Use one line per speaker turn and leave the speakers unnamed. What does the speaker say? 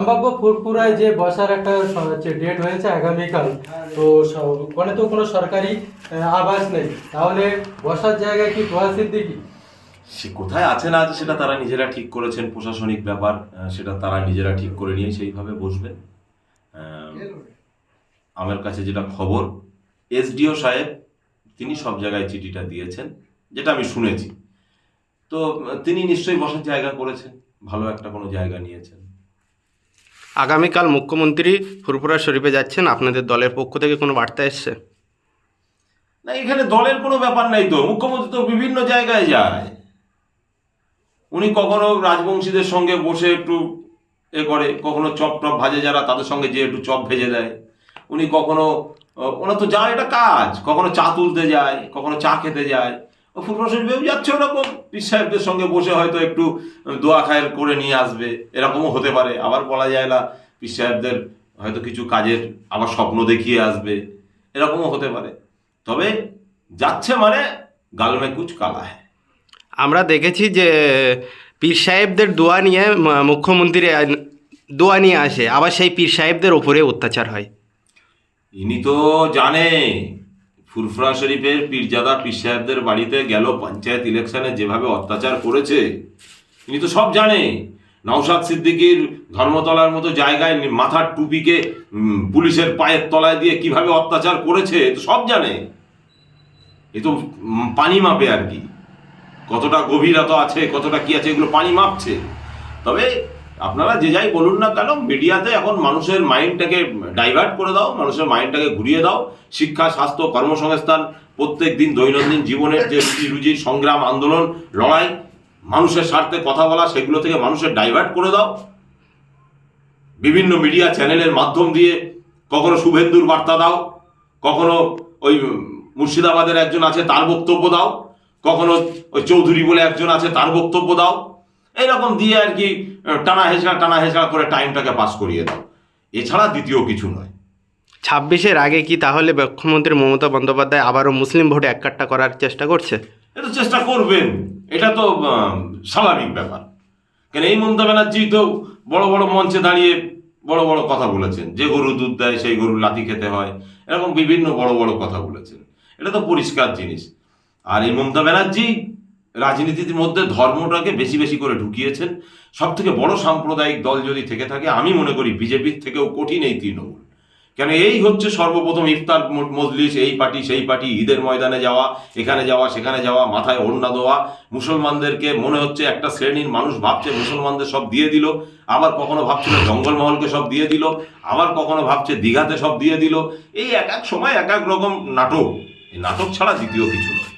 সম্ভাব্য ফুরফুরায় যে বসার একটা ডেট হয়েছে আগামীকাল, তো ওখানে তো কোনো সরকারি আবাস নেই। তাহলে বসার জায়গায় কি তোয়া সিদ্দিকি
সে কোথায় আছে না সেটা তারা নিজেরা ঠিক করেছেন, প্রশাসনিক ব্যাপার সেটা তারা নিজেরা ঠিক করে নিয়ে সেইভাবে বসবেন আমার কাছে যেটা খবর, এসডিও সাহেব, তিনি সব জায়গায় চিঠিটা দিয়েছেন, যেটা আমি শুনেছি। তো তিনি নিশ্চয়ই বসার জায়গা করেছেন, ভালো একটা কোনো জায়গা নিয়েছেন।
আগামীকাল মুখ্যমন্ত্রী ফুরফুরা শরীফে যাচ্ছেন। আপনাদের দলের পক্ষ থেকে কোনো বার্তা এসছে?
না, এখানে দলের কোনো ব্যাপার নাই তো। মুখ্যমন্ত্রী তো বিভিন্ন জায়গায় যায়। উনি কখনো রাজবংশীদের সঙ্গে বসে একটু এ করে, কখনো চপ টপ ভাজে যারা তাদের সঙ্গে যে একটু চপ ভেজে দেয়। উনি কখনো ওনার তো যায় এটা কাজ। কখনো চা তুলতে যায়, কখনো চা খেতে যায়। ও ফুটবল শরীফেও যাচ্ছে ওরকম। পীর সাহেবদের সঙ্গে বসে হয়তো একটু দোয়া খায়ের করে নিয়ে আসবে। এরকমও হতে পারে। আবার বলা যায় না পীর সাহেবদের হয়তো কিছু কাজের আবার স্বপ্ন দেখিয়ে আসবে। এরকমও হতে পারে। তবে যাচ্ছে মানে গালমে কুচ কালা হ্যায়।
আমরা দেখেছি যে পীর সাহেবদের দোয়া নিয়ে মুখ্যমন্ত্রী দোয়া নিয়ে আসে। আবার সেই পীর সাহেবদের ওপরে অত্যাচার হয়।
ইনি তো জানে ফুরফুরা শরীফের পীরজাদা পীর সাহেবদের বাড়িতে গেল পঞ্চায়েত ইলেকশনে যেভাবে অত্যাচার করেছে ইনি তো সব জানে। নওশাদ সিদ্দিকীর ধর্মতলার মতো জায়গায় মাথার টুপিকে পুলিশের পায়ের তলায় দিয়ে কীভাবে অত্যাচার করেছে তো সব জানে। এ তো পানি মাপে আর কি। কতটা গভীরতা আছে, কতটা কি আছে, এগুলো পানি মাপছে। তবে আপনারা যে যাই বলুন না কেন, মিডিয়াতে এখন মানুষের মাইন্ডটাকে ডাইভার্ট করে দাও, মানুষের মাইন্ডটাকে ঘুরিয়ে দাও। শিক্ষা, স্বাস্থ্য, কর্মসংস্থান, প্রত্যেক দিন দৈনন্দিন জীবনের যে রুজি রুজির সংগ্রাম, আন্দোলন, লড়াই, মানুষের স্বার্থে কথা বলা, সেগুলো থেকে মানুষের ডাইভার্ট করে দাও। বিভিন্ন মিডিয়া চ্যানেলের মাধ্যম দিয়ে কখনো শুভেন্দুর বার্তা দাও, কখনো ওই মুর্শিদাবাদের একজন আছে, তার বক্তব্য দাও, কখনো ওই চৌধুরী বলে একজন আছে, তার বক্তব্য দাও। এরকম দিয়ে আর কি টানা হেঁচড়া টানা হেঁচড়া করে টাইমটাকে পাস করিয়ে দাও। এছাড়া দ্বিতীয় কিছু নয়।
ছাব্বিশের আগে কি তাহলে মুখ্যমন্ত্রী মমতা বন্দ্যোপাধ্যায় আবারও মুসলিম ভোটে এককাট্টা করার চেষ্টা করছে?
এটা চেষ্টা করবেন। এটা তো স্বাভাবিক ব্যাপার। কেন এই মমতা ব্যানার্জি তো বড় বড় মঞ্চে দাঁড়িয়ে বড় বড় কথা বলেছেন। যে গরু দুধ দেয় সেই গরুর লাথি খেতে হয়। এরকম বিভিন্ন বড় বড় কথা বলেছেন। এটা তো পরিষ্কার জিনিস। আর এই মমতা ব্যানার্জি রাজনীতির মধ্যে ধর্মটাকে বেশি বেশি করে ঢুকিয়েছেন। সব থেকে বড় সাম্প্রদায়িক দল যদি থেকে থাকে, আমি মনে করি বিজেপির থেকেও কঠিন এই তৃণমূল। কেন এই হচ্ছে সর্বপ্রথম ইফতার মজলিস, এই পার্টি, সেই পার্টি, ঈদের ময়দানে যাওয়া, এখানে যাওয়া, সেখানে যাওয়া, মাথায় ওড়না দেওয়া। মুসলমানদেরকে মনে হচ্ছে একটা শ্রেণির মানুষ ভাবছে, মুসলমানদের সব দিয়ে দিল। আবার কখনো ভাবছিল জঙ্গলমহলকে সব দিয়ে দিল। আবার কখনো ভাবছে দীঘাতে সব দিয়ে দিল। এই এক এক সময় এক এক রকম নাটক। এই নাটক ছাড়া দ্বিতীয় কিছু নয়.